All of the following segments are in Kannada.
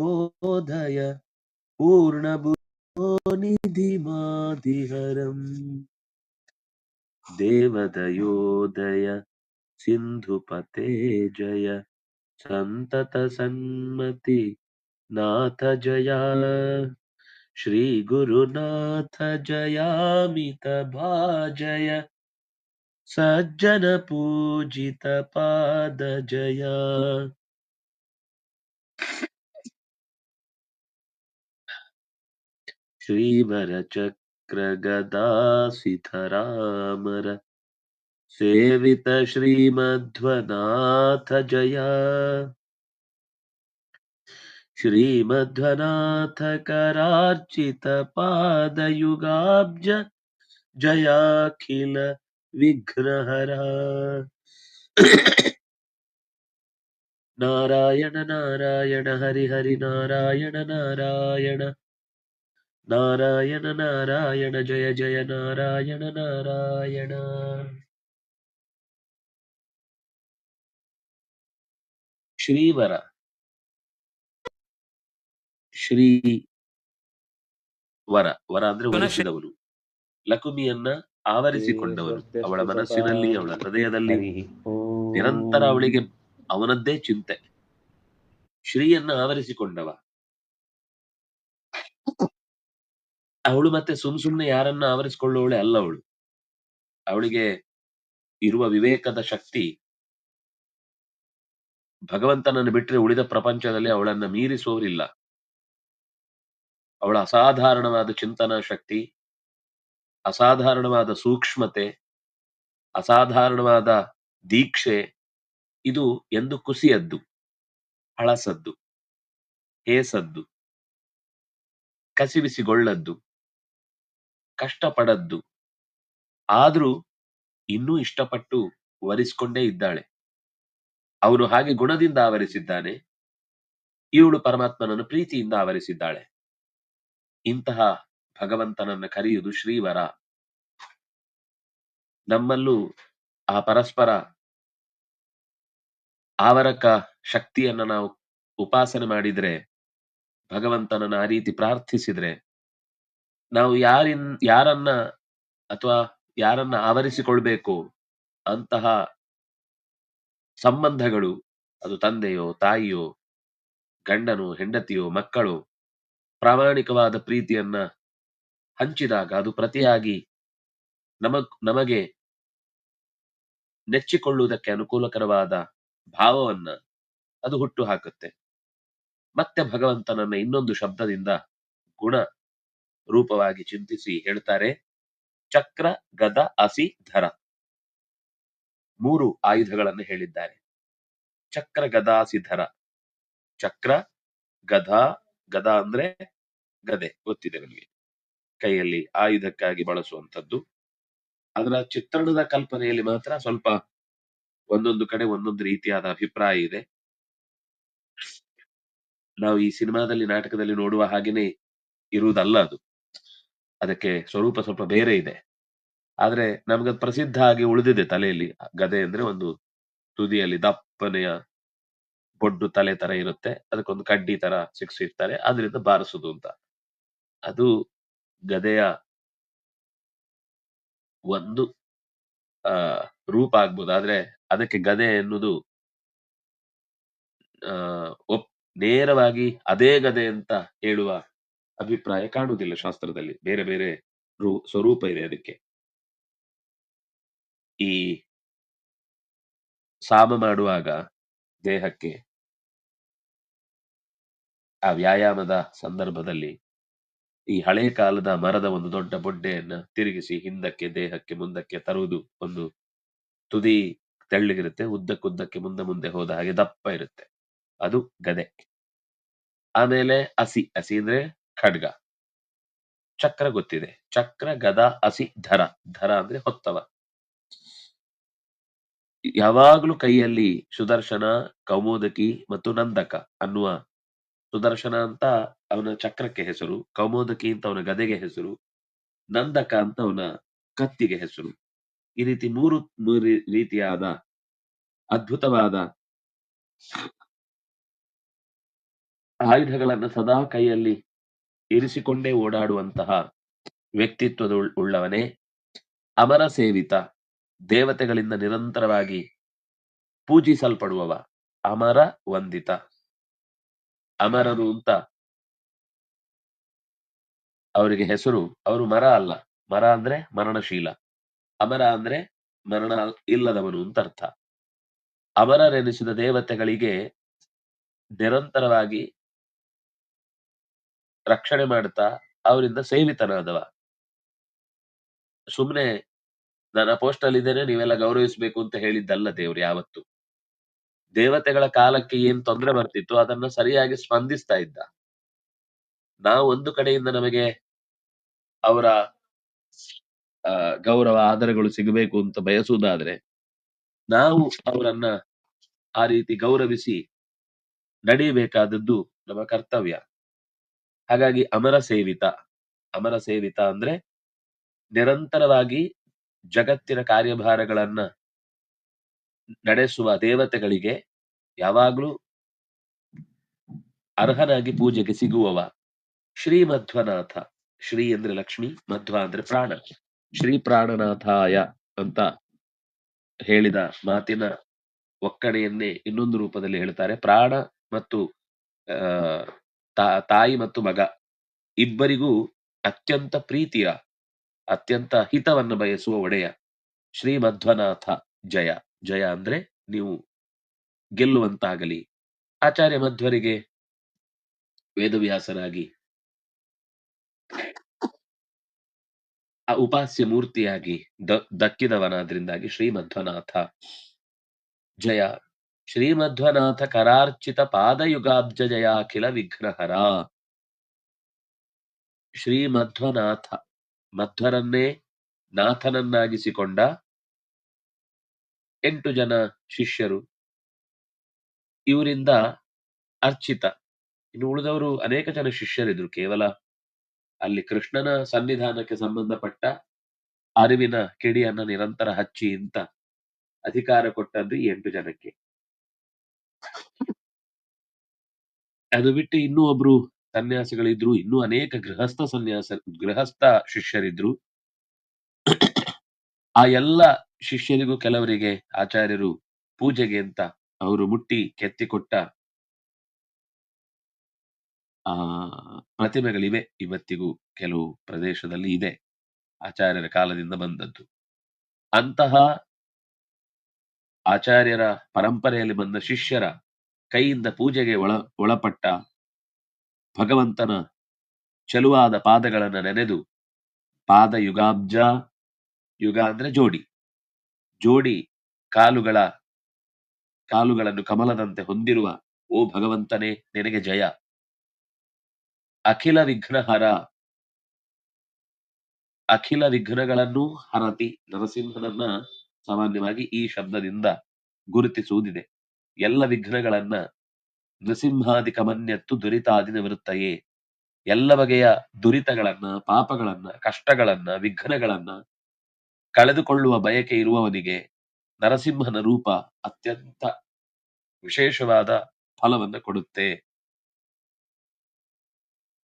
बोधय पूर्णबुद्धिमादिहरम् देवदयोदय सिन्धुपते जय सन्ततसन्मति नाथ जया श्रीगुरुनाथ पूजित पाद जया श्रीवरचक्रगदासिधरामर। सेवित श्रीमध्वनाथ जया। श्रीमध्वनाथ करार्चित पादयुगाब्ज जयाखिल विघ्नहरा। नारायण नारायण हरि हरि नारायण नारायण। ನಾರಾಯಣ ನಾರಾಯಣ ಜಯ ಜಯ ನಾರಾಯಣ ನಾರಾಯಣ. ಶ್ರೀವರ. ಶ್ರೀ ವರ. ವರ ಅಂದ್ರೆ ವರಿಸಿದವನು ಲಕುಮಿಯನ್ನ ಆವರಿಸಿಕೊಂಡವನು. ಅವಳ ಮನಸ್ಸಿನಲ್ಲಿ ಅವಳ ಹೃದಯದಲ್ಲಿ ನಿರಂತರ ಅವಳಿಗೆ ಅವನದ್ದೇ ಚಿಂತೆ. ಶ್ರೀಯನ್ನ ಆವರಿಸಿಕೊಂಡವ. ಅವಳು ಮತ್ತೆ ಸುಮ್ ಸುಮ್ನೆ ಯಾರನ್ನ ಆವರಿಸಿಕೊಳ್ಳುವವಳೆ ಅಲ್ಲ ಅವಳು. ಅವಳಿಗೆ ಇರುವ ವಿವೇಕದ ಶಕ್ತಿ ಭಗವಂತನನ್ನು ಬಿಟ್ಟರೆ ಉಳಿದ ಪ್ರಪಂಚದಲ್ಲಿ ಅವಳನ್ನ ಮೀರಿಸುವವರಿಲ್ಲ. ಅವಳ ಅಸಾಧಾರಣವಾದ ಚಿಂತನಾ ಶಕ್ತಿ, ಅಸಾಧಾರಣವಾದ ಸೂಕ್ಷ್ಮತೆ, ಅಸಾಧಾರಣವಾದ ದೀಕ್ಷೆ, ಇದು ಎಂದು ಕುಸಿಯದ್ದು, ಹಳಸದ್ದು, ಹೇಸದ್ದು, ಕಸಿವಿಸಿಗೊಳ್ಳದ್ದು. ಕಷ್ಟಪಡದ್ದು. ಆದ್ರೂ ಇನ್ನೂ ಇಷ್ಟಪಟ್ಟು ವರಿಸಿಕೊಂಡೇ ಇದ್ದಾಳೆ. ಅವನು ಹಾಗೆ ಗುಣದಿಂದ ಆವರಿಸಿದ್ದಾನೆ. ಇವಳು ಪರಮಾತ್ಮನನ್ನು ಪ್ರೀತಿಯಿಂದ ಆವರಿಸಿದ್ದಾಳೆ. ಇಂತಹ ಭಗವಂತನನ್ನು ಕರೆಯುವುದು ಶ್ರೀವರ. ನಮ್ಮಲ್ಲೂ ಆ ಪರಸ್ಪರ ಆವರಕ ಶಕ್ತಿಯನ್ನ ನಾವು ಉಪಾಸನೆ ಮಾಡಿದ್ರೆ, ಭಗವಂತನನ್ನು ಆ ರೀತಿ ಪ್ರಾರ್ಥಿಸಿದ್ರೆ ನಾವು ಯಾರಿನ್, ಯಾರನ್ನ ಅಥವಾ ಯಾರನ್ನ ಆವರಿಸಿಕೊಳ್ಬೇಕು ಅಂತಹ ಸಂಬಂಧಗಳು, ಅದು ತಂದೆಯೋ, ತಾಯಿಯೋ, ಗಂಡನು, ಹೆಂಡತಿಯೋ, ಮಕ್ಕಳು, ಪ್ರಾಮಾಣಿಕವಾದ ಪ್ರೀತಿಯನ್ನ ಹಂಚಿದಾಗ ಅದು ಪ್ರತಿಯಾಗಿ ನಮ ನಮಗೆ ನೆಚ್ಚಿಕೊಳ್ಳುವುದಕ್ಕೆ ಅನುಕೂಲಕರವಾದ ಭಾವವನ್ನ ಅದು ಹುಟ್ಟು ಹಾಕುತ್ತೆ. ಮತ್ತೆ ಭಗವಂತನನ್ನ ಇನ್ನೊಂದು ಶಬ್ದದಿಂದ ಗುಣ ರೂಪವಾಗಿ ಚಿಂತಿಸಿ ಹೇಳ್ತಾರೆ, ಚಕ್ರ, ಗದ ಅಸಿ ಧರ. ಮೂರು ಆಯುಧಗಳನ್ನು ಹೇಳಿದ್ದಾರೆ. ಚಕ್ರ ಗದಾಸಿ ಧರ. ಚಕ್ರ, ಗದ ಗದ ಅಂದ್ರೆ ಗದೆ, ಗೊತ್ತಿದೆ ನಮಗೆ. ಕೈಯಲ್ಲಿ ಆಯುಧಕ್ಕಾಗಿ ಬಳಸುವಂಥದ್ದು. ಅದರ ಚಿತ್ರಣದ ಕಲ್ಪನೆಯಲ್ಲಿ ಮಾತ್ರ ಸ್ವಲ್ಪ ಒಂದೊಂದು ಕಡೆ ಒಂದೊಂದು ರೀತಿಯಾದ ಅಭಿಪ್ರಾಯ ಇದೆ. ನಾವು ಈ ಸಿನಿಮಾದಲ್ಲಿ, ನಾಟಕದಲ್ಲಿ ನೋಡುವ ಹಾಗೇನೆ ಇರುವುದಲ್ಲ ಅದು. ಅದಕ್ಕೆ ಸ್ವರೂಪ ಸ್ವಲ್ಪ ಬೇರೆ ಇದೆ. ಆದ್ರೆ ನಮ್ಗದ್ ಪ್ರಸಿದ್ಧ ಆಗಿ ಉಳಿದಿದೆ ತಲೆಯಲ್ಲಿ. ಗದೆ ಅಂದ್ರೆ ಒಂದು ತುದಿಯಲ್ಲಿ ದಪ್ಪನೆಯ ಬೊಡ್ಡು ತಲೆ ತರ ಇರುತ್ತೆ. ಅದಕ್ಕೊಂದು ಕಡ್ಡಿ ತರ ಸಿಕ್ಸಿರ್ತಾರೆ ಅದರಿಂದ ಬಾರಿಸುದು ಅಂತ. ಅದು ಗದೆಯ ಒಂದು, ಆ, ರೂಪ ಆಗ್ಬೋದು. ಆದ್ರೆ ಅದಕ್ಕೆ ಗದೆ ಎನ್ನುವುದು, ಆ ನೇರವಾಗಿ ಅದೇ ಗದೆ ಅಂತ ಹೇಳುವ ಅಭಿಪ್ರಾಯ ಕಾಣುವುದಿಲ್ಲ ಶಾಸ್ತ್ರದಲ್ಲಿ. ಬೇರೆ ಬೇರೆ ರೂ, ಸ್ವರೂಪ ಇದೆ ಅದಕ್ಕೆ. ಈ ಸಾಮ ಮಾಡುವಾಗ ದೇಹಕ್ಕೆ ಆ ವ್ಯಾಯಾಮದ ಸಂದರ್ಭದಲ್ಲಿ ಈ ಹಳೆ ಕಾಲದ ಮರದ ಒಂದು ದೊಡ್ಡ ಬೊಡ್ಡೆಯನ್ನ ತಿರುಗಿಸಿ ಹಿಂದಕ್ಕೆ, ದೇಹಕ್ಕೆ ಮುಂದಕ್ಕೆ ತರುವುದು ಒಂದು ತುದಿ ತೆಳ್ಳಗಿರುತ್ತೆ. ಉದ್ದಕ್ಕುದ್ದಕ್ಕೆ ಮುಂದೆ ಮುಂದೆ ಹೋದ ಹಾಗೆ ದಪ್ಪ ಇರುತ್ತೆ. ಅದು ಗದೆ. ಆಮೇಲೆ ಹಸಿ ಹಸಿ ಅಂದ್ರೆ ಖಡ್ಗ. ಚಕ್ರ ಗೊತ್ತಿದೆ. ಚಕ್ರ, ಗದ, ಹಸಿ, ಧರ. ಧರ ಅಂದ್ರೆ ಹೊತ್ತವ. ಯಾವಾಗ್ಲೂ ಕೈಯಲ್ಲಿ ಸುದರ್ಶನ, ಕೌಮೋದಕಿ ಮತ್ತು ನಂದಕ ಅನ್ನುವ ಸುದರ್ಶನ ಅಂತ ಅವನ ಚಕ್ರಕ್ಕೆ ಹೆಸರು, ಕೌಮೋದಕಿ ಅಂತ ಅವನ ಗದೆಗೆ ಹೆಸರು, ನಂದಕ ಅಂತ ಅವನ ಕತ್ತಿಗೆ ಹೆಸರು. ಈ ರೀತಿ ಮೂರು ಮೂರು ರೀತಿಯಾದ ಅದ್ಭುತವಾದ ಆಯುಧಗಳನ್ನ ಸದಾ ಕೈಯಲ್ಲಿ ಇರಿಸಿಕೊಂಡೇ ಓಡಾಡುವಂತಹ ವ್ಯಕ್ತಿತ್ವದ ಉಳ್- ಉಳ್ಳವನೇ ಅಮರ ಸೇವಿತ, ದೇವತೆಗಳಿಂದ ನಿರಂತರವಾಗಿ ಪೂಜಿಸಲ್ಪಡುವವ, ಅಮರ ವಂದಿತ. ಅಮರರು ಅಂತ ಅವರಿಗೆ ಹೆಸರು, ಅವರು ಮರ ಅಲ್ಲ. ಮರ ಅಂದ್ರೆ ಮರಣಶೀಲ. ಅಮರ ಅಂದ್ರೆ ಮರಣ ಇಲ್ಲದವನು ಅಂತ ಅರ್ಥ. ಅಮರರೆನಿಸಿದ ದೇವತೆಗಳಿಗೆ ನಿರಂತರವಾಗಿ ರಕ್ಷಣೆ ಮಾಡ್ತಾ ಅವರಿಂದ ಸೇವಿತನಾದವ. ಸುಮ್ನೆ ನನ್ನ ಪೋಸ್ಟ್ ಅಲ್ಲಿ ಇದ್ದೇನೆ, ನೀವೆಲ್ಲ ಗೌರವಿಸಬೇಕು ಅಂತ ಹೇಳಿದ್ದಲ್ಲ ದೇವ್ರು ಯಾವತ್ತು. ದೇವತೆಗಳ ಕಾಲಕ್ಕೆ ಏನ್ ತೊಂದರೆ ಬರ್ತಿತ್ತು ಅದನ್ನ ಸರಿಯಾಗಿ ಸ್ಪಂದಿಸ್ತಾ ಇದ್ದ. ನಾವು ಒಂದು ಕಡೆಯಿಂದ ನಮಗೆ ಅವರ ಗೌರವ, ಆದರಗಳು ಸಿಗಬೇಕು ಅಂತ ಬಯಸುವುದಾದ್ರೆ, ನಾವು ಅವರನ್ನ ಆ ರೀತಿ ಗೌರವಿಸಿ ನಡೆಯಬೇಕಾದದ್ದು ನಮ್ಮ ಕರ್ತವ್ಯ. ಹಾಗಾಗಿ ಅಮರ ಸೇವಿತ ಅಮರ ಸೇವಿತ ಅಂದ್ರೆ ನಿರಂತರವಾಗಿ ಜಗತ್ತಿನ ಕಾರ್ಯಭಾರಗಳನ್ನ ನಡೆಸುವ ದೇವತೆಗಳಿಗೆ ಯಾವಾಗ್ಲೂ ಅರ್ಹನಾಗಿ ಪೂಜೆಗೆ ಸಿಗುವವ ಶ್ರೀ ಮಧ್ವನಾಥ. ಶ್ರೀ ಅಂದ್ರೆ ಲಕ್ಷ್ಮಿ ಮಧ್ವ ಅಂದ್ರೆ ಪ್ರಾಣ. ಶ್ರೀ ಪ್ರಾಣನಾಥಾಯ ಅಂತ ಹೇಳಿದ ಮಾತಿನ ಒಕ್ಕಣೆಯನ್ನೇ ಇನ್ನೊಂದು ರೂಪದಲ್ಲಿ ಹೇಳ್ತಾರೆ. ಪ್ರಾಣ ಮತ್ತು ಆ, ತಾಯಿ ಮತ್ತು ಮಗ ಇಬ್ಬರಿಗೂ ಅತ್ಯಂತ ಪ್ರೀತಿಯ, ಅತ್ಯಂತ ಹಿತವನ್ನು ಬಯಸುವ ಒಡೆಯ ಶ್ರೀ ಮಧ್ವನಾಥ ಜಯ. ಜಯ ಅಂದ್ರೆ ನೀವು ಗೆಲ್ಲುವಂತಾಗಲಿ. ಆಚಾರ್ಯ ಮಧ್ವರಿಗೆ ವೇದವ್ಯಾಸರಾಗಿ ಆ ಉಪಾಸ್ಯ ಮೂರ್ತಿಯಾಗಿ ದ- ದಕ್ಕಿದವನಾದ್ರಿಂದಾಗಿ ಶ್ರೀಮಧ್ವನಾಥ ಜಯ. ಶ್ರೀಮಧ್ವನಾಥ ಕರಾರ್ಚಿತ ಪಾದಯುಗಾಬ್ಜ ಜಯ ಅಖಿಲ ವಿಘ್ನಹರ ಶ್ರೀಮಧ್ವನಾಥ ಮಧ್ವರನ್ನೇ ನಾಥನನ್ನಾಗಿಸಿಕೊಂಡ ಎಂಟು ಜನ ಶಿಷ್ಯರು. ಇವರಿಂದ ಅರ್ಚಿತ. ಇನ್ನು ಉಳಿದವರು ಅನೇಕ ಜನ ಶಿಷ್ಯರಿದ್ರು. ಕೇವಲ ಅಲ್ಲಿ ಕೃಷ್ಣನ ಸನ್ನಿಧಾನಕ್ಕೆ ಸಂಬಂಧಪಟ್ಟ ಅರಿವಿನ ಕಿಡಿಯನ್ನ ನಿರಂತರ ಹಚ್ಚಿ ಅಂತ ಅಧಿಕಾರ ಕೊಟ್ಟದ್ದು ಈ ಎಂಟು ಜನಕ್ಕೆ. ಅದು ಬಿಟ್ಟು ಇನ್ನೂ ಒಬ್ರು ಸನ್ಯಾಸಿಗಳಿದ್ರು, ಇನ್ನೂ ಅನೇಕ ಗೃಹಸ್ಥ ಸನ್ಯಾಸ, ಗೃಹಸ್ಥ ಶಿಷ್ಯರಿದ್ರು. ಆ ಎಲ್ಲ ಶಿಷ್ಯರಿಗೂ ಕೆಲವರಿಗೆ ಆಚಾರ್ಯರು ಪೂಜೆಗೆ ಅಂತ ಅವರು ಮುಟ್ಟಿ ಕೆತ್ತಿಕೊಟ್ಟ ಆ ಪ್ರತಿಮೆಗಳಿವೆ ಇವತ್ತಿಗೂ ಕೆಲವು ಪ್ರದೇಶದಲ್ಲಿ ಇದೆ ಆಚಾರ್ಯರ ಕಾಲದಿಂದ ಬಂದದ್ದು. ಅಂತಹ ಆಚಾರ್ಯರ ಪರಂಪರೆಯಲ್ಲಿ ಬಂದ ಶಿಷ್ಯರ ಕೈಯಿಂದ ಪೂಜೆಗೆ ಒಳ, ಒಳಪಟ್ಟ ಭಗವಂತನ ಚಲುವಾದ ಪಾದಗಳನ್ನ ನೆನೆದು ಪಾದ ಯುಗಾಬ್ಜ ಯುಗ ಅಂದ್ರೆ ಜೋಡಿ. ಜೋಡಿ ಕಾಲುಗಳ, ಕಾಲುಗಳನ್ನು ಕಮಲದಂತೆ ಹೊಂದಿರುವ ಓ ಭಗವಂತನೇ, ನಿನಗೆ ಜಯ. ಅಖಿಲ ವಿಘ್ನಹರ, ಅಖಿಲ ವಿಘ್ನಗಳನ್ನು ಹರತಿ ನರಸಿಂಹನನ್ನ ಸಾಮಾನ್ಯವಾಗಿ ಈ ಶಬ್ದದಿಂದ ಗುರುತಿಸುವುದಿದೆ. ಎಲ್ಲ ವಿಘ್ನಗಳನ್ನ ನೃಸಿಂಹಾದಿ ಕಮನ್ಯತ್ತು ದುರಿತಾದಿ ಎಲ್ಲ ಬಗೆಯ ದುರಿತಗಳನ್ನ, ಪಾಪಗಳನ್ನ, ಕಷ್ಟಗಳನ್ನ, ವಿಘ್ನಗಳನ್ನ ಕಳೆದುಕೊಳ್ಳುವ ಬಯಕೆ ಇರುವವನಿಗೆ ನರಸಿಂಹನ ರೂಪ ಅತ್ಯಂತ ವಿಶೇಷವಾದ ಫಲವನ್ನು ಕೊಡುತ್ತೆ.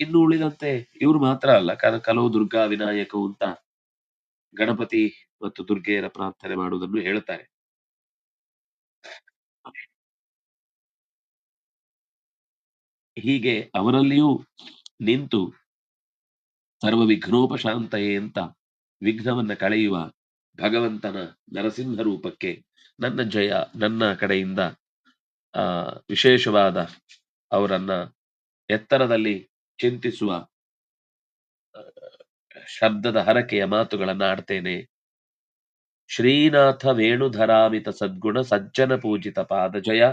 ಇನ್ನು ಉಳಿದಂತೆ ಇವರು ಮಾತ್ರ ಅಲ್ಲ ಕಲೋ ದುರ್ಗಾ ವಿನಾಯಕವು ಅಂತ ಗಣಪತಿ ಮತ್ತು ದುರ್ಗೆಯರ ಪ್ರಾರ್ಥನೆ ಮಾಡುವುದನ್ನು ಹೇಳ್ತಾರೆ. ಹೀಗೆ ಅವರಲ್ಲಿಯೂ ನಿಂತು ಸರ್ವ ವಿಘ್ನೋಪಶಾಂತಯೇ ಅಂತ ವಿಘ್ನವನ್ನ ಕಳೆಯುವ ಭಗವಂತನ ನರಸಿಂಹ ರೂಪಕ್ಕೆ ನನ್ನ ಜಯ, ನನ್ನ ಕಡೆಯಿಂದ, ಆ, ವಿಶೇಷವಾದ ಅವರನ್ನ ಎತ್ತರದಲ್ಲಿ ಚಿಂತಿಸುವ ಶಬ್ದದ ಹರಕೆಯ ಮಾತುಗಳನ್ನ ಆಡ್ತೇನೆ. ಶ್ರೀನಾಥ ವೇಣುಧರಾಮಿತ ಸದ್ಗುಣ ಸಜ್ಜನ ಪೂಜಿತ ಪಾದ ಜಯ.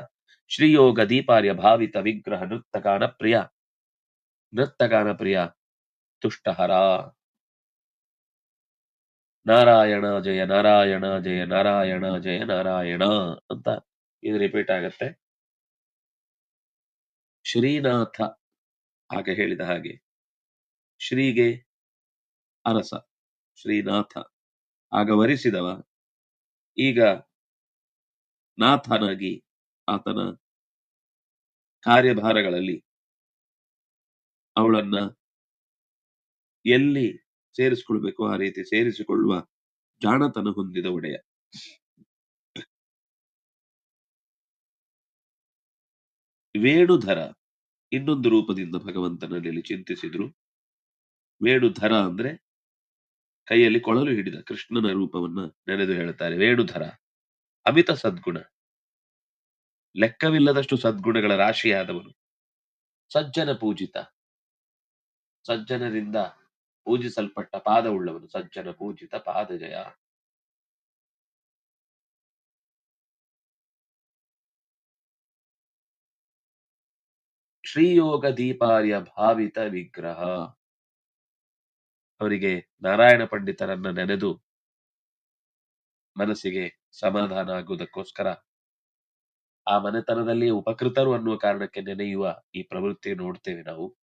ಶ್ರೀಯೋಗ ದೀಪಾರ್ಯ ಭಾವಿತ ವಿಗ್ರಹ ನೃತ್ತಗಾನ ಪ್ರಿಯ. ನೃತ್ತಗಾನ ಪ್ರಿಯ ತುಷ್ಟಹರ ನಾರಾಯಣ ಜಯ ನಾರಾಯಣ ಜಯ ನಾರಾಯಣ ಜಯ ನಾರಾಯಣ ಅಂತ ಇದು ರಿಪೀಟ್ ಆಗತ್ತೆ. ಶ್ರೀನಾಥ ಹಾಗೆ ಹೇಳಿದ ಹಾಗೆ ಶ್ರೀಗೆ ಅರಸ ಶ್ರೀನಾಥ. ಆಗ ವರಿಸಿದವ, ಈಗ ನಾಥನಾಗಿ ಆತನ ಕಾರ್ಯಭಾರಗಳಲ್ಲಿ ಅವಳನ್ನ ಎಲ್ಲಿ ಸೇರಿಸಿಕೊಳ್ಬೇಕು ಆ ರೀತಿ ಸೇರಿಸಿಕೊಳ್ಳುವ ಜಾಣತನ ಹೊಂದಿದ ಒಡೆಯ. ವೇಣುಧರ ಇನ್ನೊಂದು ರೂಪದಿಂದ ಭಗವಂತನಲ್ಲಿ ಚಿಂತಿಸಿದ್ರು. ವೇಣುಧರ ಅಂದ್ರೆ ಕೈಯಲ್ಲಿ ಕೊಳಲು ಹಿಡಿದ ಕೃಷ್ಣನ ರೂಪವನ್ನ ನೆನೆದು ಹೇಳುತ್ತಾರೆ ವೇಣುಧರ ಅಮಿತ ಸದ್ಗುಣ. ಲೆಕ್ಕವಿಲ್ಲದಷ್ಟು ಸದ್ಗುಣಗಳ ರಾಶಿಯಾದವನು. ಸಜ್ಜನ ಪೂಜಿತ. ಸಜ್ಜನರಿಂದ ಪೂಜಿಸಲ್ಪಟ್ಟ ಪಾದವುಳ್ಳವನು ಸಜ್ಜನ ಪೂಜಿತ ಪಾದಜಯ. ಶ್ರೀಯೋಗ ದೀಪಾರ್ಯ ಭಾವಿತ ವಿಗ್ರಹ. ಅವರಿಗೆ ನಾರಾಯಣ ಪಂಡಿತರನ್ನ ನೆನೆದು ಮನಸ್ಸಿಗೆ ಸಮಾಧಾನ ಆಗುವುದಕ್ಕೋಸ್ಕರ ಆ ಮನೆತನದಲ್ಲಿ ಉಪಕೃತರು ಅನ್ನುವ ಕಾರಣಕ್ಕೆ ನೆನೆಯುವ ಈ ಪ್ರವೃತ್ತಿ ನೋಡ್ತೇವೆ ನಾವು.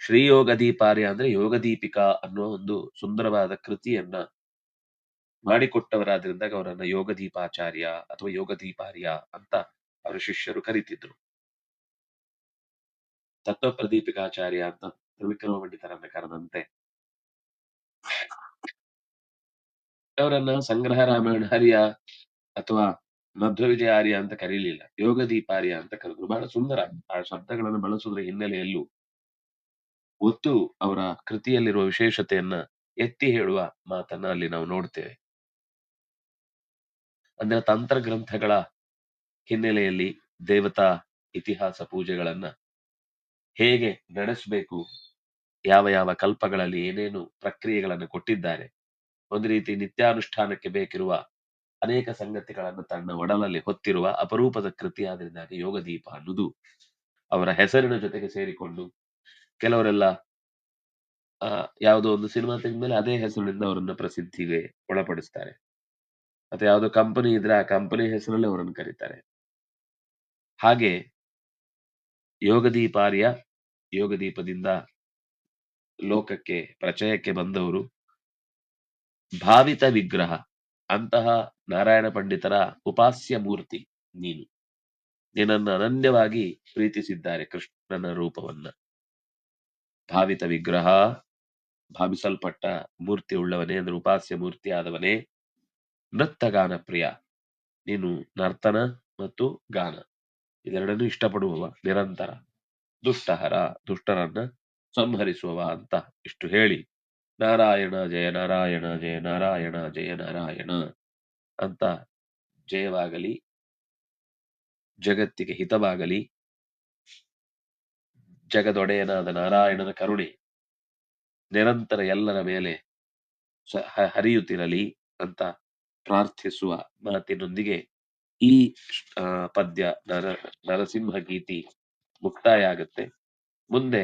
ಶ್ರೀಯೋಗ ದೀಪಾರ್ಯ ಅಂದ್ರೆ ಯೋಗ ದೀಪಿಕಾ ಅನ್ನುವ ಒಂದು ಸುಂದರವಾದ ಕೃತಿಯನ್ನ ಮಾಡಿಕೊಟ್ಟವರಾದ್ರಿಂದ ಅವರನ್ನ ಯೋಗ ದೀಪಾಚಾರ್ಯ ಅಥವಾ ಯೋಗ ದೀಪಾರ್ಯ ಅಂತ ಅವರ ಶಿಷ್ಯರು ಕರೀತಿದ್ರು. ತತ್ವ ಪ್ರದೀಪಿಕಾಚಾರ್ಯ ಅಂತ ತ್ರಿವಿಕ್ರಮ ಪಂಡಿತರನ್ನ ಕರೆದಂತೆ. ಅವರನ್ನ ಸಂಗ್ರಹ ರಾಮಾಯಣ ಹರಿಯ ಅಥವಾ ಮಧ್ವ ವಿಜಯ ಆರ್ಯ ಅಂತ ಕರೀಲಿಲ್ಲ. ಯೋಗ ದೀಪಾರ್ಯ ಅಂತ ಕರೆದ್ರು. ಬಹಳ ಸುಂದರ ಆ ಶಬ್ದಗಳನ್ನು ಬಳಸುವುದರ ಹಿನ್ನೆಲೆಯಲ್ಲೂ ಒತ್ತು ಅವರ ಕೃತಿಯಲ್ಲಿರುವ ವಿಶೇಷತೆಯನ್ನ ಎತ್ತಿ ಹೇಳುವ ಮಾತನ್ನ ಅಲ್ಲಿ ನಾವು ನೋಡ್ತೇವೆ. ಅಂದ್ರೆ ತಂತ್ರ ಗ್ರಂಥಗಳ ಹಿನ್ನೆಲೆಯಲ್ಲಿ ದೇವತಾ ಇತಿಹಾಸ ಪೂಜೆಗಳನ್ನ ಹೇಗೆ ನಡೆಸಬೇಕು, ಯಾವ ಯಾವ ಕಲ್ಪಗಳಲ್ಲಿ ಏನೇನು ಪ್ರಕ್ರಿಯೆಗಳನ್ನು ಕೊಟ್ಟಿದ್ದಾರೆ, ಒಂದು ರೀತಿ ನಿತ್ಯಾನುಷ್ಠಾನಕ್ಕೆ ಬೇಕಿರುವ ಅನೇಕ ಸಂಗತಿಗಳನ್ನು ತನ್ನ ಒಡಲಲ್ಲಿ ಹೊತ್ತಿರುವ ಅಪರೂಪದ ಕೃತಿ ಯೋಗ ದೀಪ ಅನ್ನುವುದು ಅವರ ಹೆಸರಿನ ಜೊತೆಗೆ ಸೇರಿಕೊಂಡು ಕೆಲವರೆಲ್ಲ, ಆ, ಯಾವುದೋ ಒಂದು ಸಿನಿಮಾ ತೆಗೆದ್ಮೇಲೆ ಅದೇ ಹೆಸರಿನಿಂದ ಅವರನ್ನ ಪ್ರಸಿದ್ಧಿಗೆ ಒಳಪಡಿಸ್ತಾರೆ. ಮತ್ತೆ ಯಾವುದೋ ಕಂಪನಿ ಇದ್ರೆ ಆ ಕಂಪನಿ ಹೆಸರಲ್ಲಿ ಅವರನ್ನು ಕರೀತಾರೆ. ಹಾಗೆ ಯೋಗದೀಪಾರ್ಯ ಯೋಗದೀಪದಿಂದ ಲೋಕಕ್ಕೆ, ಪ್ರಚಯಕ್ಕೆ ಬಂದವರು. ಭಾವಿತ ವಿಗ್ರಹ. ಅಂತಹ ನಾರಾಯಣ ಪಂಡಿತರ ಉಪಾಸ್ಯ ಮೂರ್ತಿ ನೀನು. ನಿನ್ನನ್ನು ಅನನ್ಯವಾಗಿ ಪ್ರೀತಿಸಿದ್ದಾರೆ ಕೃಷ್ಣನ ರೂಪವನ್ನ. ಭಾವಿತ ವಿಗ್ರಹ, ಭಾವಿಸಲ್ಪಟ್ಟ ಮೂರ್ತಿ ಉಳ್ಳವನೇ ಅಂದ್ರೆ ಉಪಾಸ್ಯ ಮೂರ್ತಿ ಆದವನೇ ನೃತ್ತಗಾನ ಪ್ರಿಯ. ನೀನು ನರ್ತನ ಮತ್ತು ಗಾನ. ಇದೆರಡನ್ನೂ ಇಷ್ಟಪಡುವವ, ನಿರಂತರ, ದುಷ್ಟಹರ, ದುಷ್ಟರನ್ನ ಸಂಹರಿಸುವವ ಅಂತ ಇಷ್ಟು ಹೇಳಿ. ನಾರಾಯಣ, ಜಯ ನಾರಾಯಣ ಜಯ ನಾರಾಯಣ ಜಯ ನಾರಾಯಣ ಅಂತ ಜಯವಾಗಲಿ, ಜಗತ್ತಿಗೆ ಹಿತವಾಗಲಿ, ಜಗದೊಡೆಯನಾದ ನಾರಾಯಣನ ಕರುಣೆ ನಿರಂತರ ಎಲ್ಲರ ಮೇಲೆ ಹರಿಯುತ್ತಿರಲಿ ಅಂತ ಪ್ರಾರ್ಥಿಸುವ ಮಾತಿನೊಂದಿಗೆ ಈ ಪದ್ಯ ನರ ನರಸಿಂಹ ಗೀತಿ ಮುಕ್ತಾಯ ಆಗುತ್ತೆ. ಮುಂದೆ